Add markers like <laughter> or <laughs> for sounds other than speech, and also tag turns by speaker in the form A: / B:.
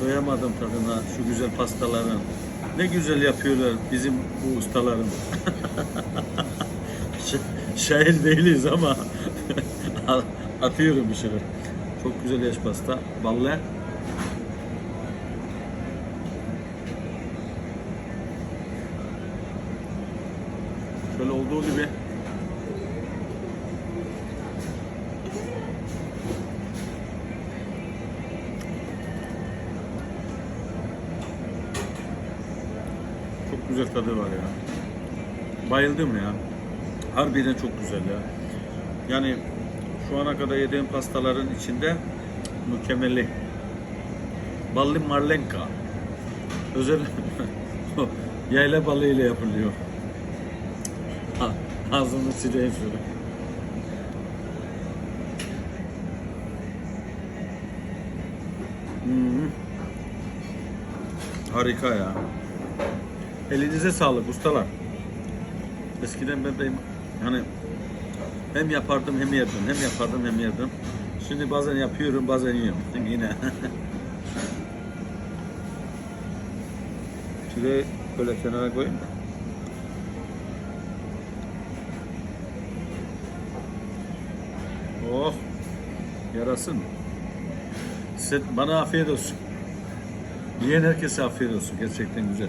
A: Doyamadım tadına şu güzel pastaların. Ne güzel yapıyorlar bizim bu ustaların. <laughs> Ş- Şair değiliz ama <laughs> atıyorum bir şeyler. Çok güzel yaş pasta. Ballı. Şöyle olduğu gibi Çok güzel tadı var ya. Bayıldım ya. Harbiden çok güzel ya. Yani şu ana kadar yediğim pastaların içinde mükemmeli. Ballı marlenka. Özel <laughs> yayla balı ile yapılıyor. Ha, Ağzını sileyim şöyle. Hmm. Harika ya. Elinize sağlık ustalar. Eskiden ben de hani hem yapardım hem yerdim, hem yapardım hem yerdim. Şimdi bazen yapıyorum, bazen yiyorum. <laughs> Yine. Şurayı böyle kenara koyayım da. Oh, yarasın. Size, bana afiyet olsun. Yiyen herkese afiyet olsun. Gerçekten güzel.